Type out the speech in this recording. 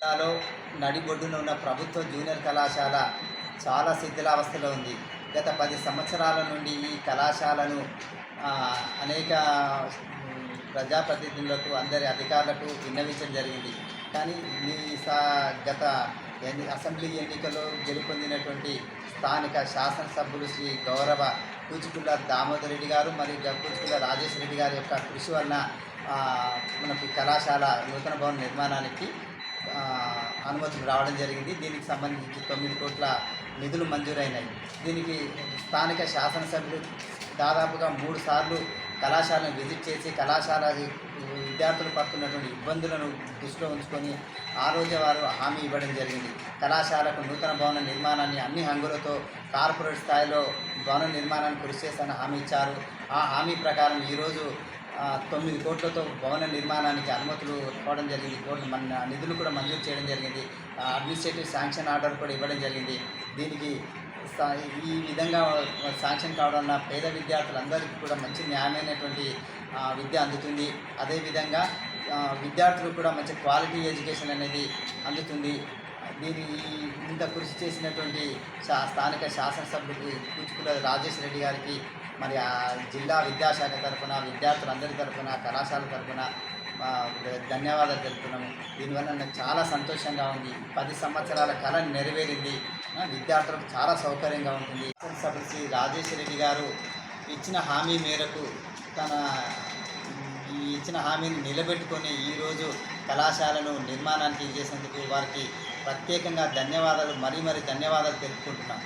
జిల్లాలో నడిబొడ్డున ఉన్న ప్రభుత్వ జూనియర్ కళాశాల చాలా శిథిలావస్థలో ఉంది. గత పది సంవత్సరాల నుండి ఈ కళాశాలను అనేక ప్రజాప్రతినిధులకు అందరి అధికారులకు విన్నవించడం జరిగింది. కానీ ఈ సా గత అసెంబ్లీ ఎన్నికల్లో గెలుపొందినటువంటి స్థానిక శాసనసభ్యులు శ్రీ గౌరవ కూచిపుల్ల దామోదర్ రెడ్డి గారు మరియు గ- కూచిపుల్ల రాజేశ్వర రెడ్డి గారి యొక్క కృషి వలన మనకి కళాశాల నూతన భవన నిర్మాణానికి అనుమతులు రావడం జరిగింది. దీనికి సంబంధించి తొమ్మిది కోట్ల నిధులు మంజూరైనాయి. దీనికి స్థానిక శాసనసభ్యులు దాదాపుగా మూడు సార్లు కళాశాలను విజిట్ చేసి కళాశాల విద్యార్థులు పడుతున్నటువంటి ఇబ్బందులను దృష్టిలో ఉంచుకొని ఆ రోజే వారు హామీ ఇవ్వడం జరిగింది. కళాశాలకు నూతన భవన నిర్మాణాన్ని అన్ని హంగులతో కార్పొరేట్ స్థాయిలో భవన నిర్మాణాన్ని కృషి చేస్తానని హామీ ఇచ్చారు. ఆ హామీ ప్రకారం ఈరోజు తొమ్మిది కోట్లతో భవన నిర్మాణానికి అనుమతులు ఇవ్వడం జరిగింది. కోట్లు మన నిధులు కూడా మంజూరు చేయడం జరిగింది. అడ్మినిస్ట్రేటివ్ శాంక్షన్ ఆర్డర్ కూడా ఇవ్వడం జరిగింది. దీనికి ఈ విధంగా శాంక్షన్ కావడం వల్ల పేద విద్యార్థులందరికీ కూడా మంచి న్యాయమైనటువంటి విద్య అందుతుంది. అదేవిధంగా విద్యార్థులు విద్యార్థులకు కూడా మంచి క్వాలిటీ ఎడ్యుకేషన్ అనేది అందుతుంది. దీని ఇంత కృషి చేసినటువంటి శా స్థానిక శాసనసభ్యులకు కూచుకుల రాజేష్ రెడ్డి గారికి మరి ఆ జిల్లా విద్యాశాఖ తరఫున విద్యార్థులందరి తరఫున కళాశాల తరఫున ధన్యవాదాలు తెలుపుతున్నాము. దీనివల్ల నాకు చాలా సంతోషంగా ఉంది. పది సంవత్సరాల కళ నెరవేరింది. విద్యార్థులకు చాలా సౌకర్యంగా ఉంటుంది. శాసనసభ్యులు శ్రీ రాజేష్ రెడ్డి గారు ఇచ్చిన హామీ మేరకు తన ఈ ఇచ్చిన హామీని నిలబెట్టుకొని ఈరోజు కళాశాలను నిర్మాణానికి చేసేందుకు వారికి ప్రత్యేకంగా ధన్యవాదాలు మరీ మరీ ధన్యవాదాలు తెలుపుకుంటున్నాం.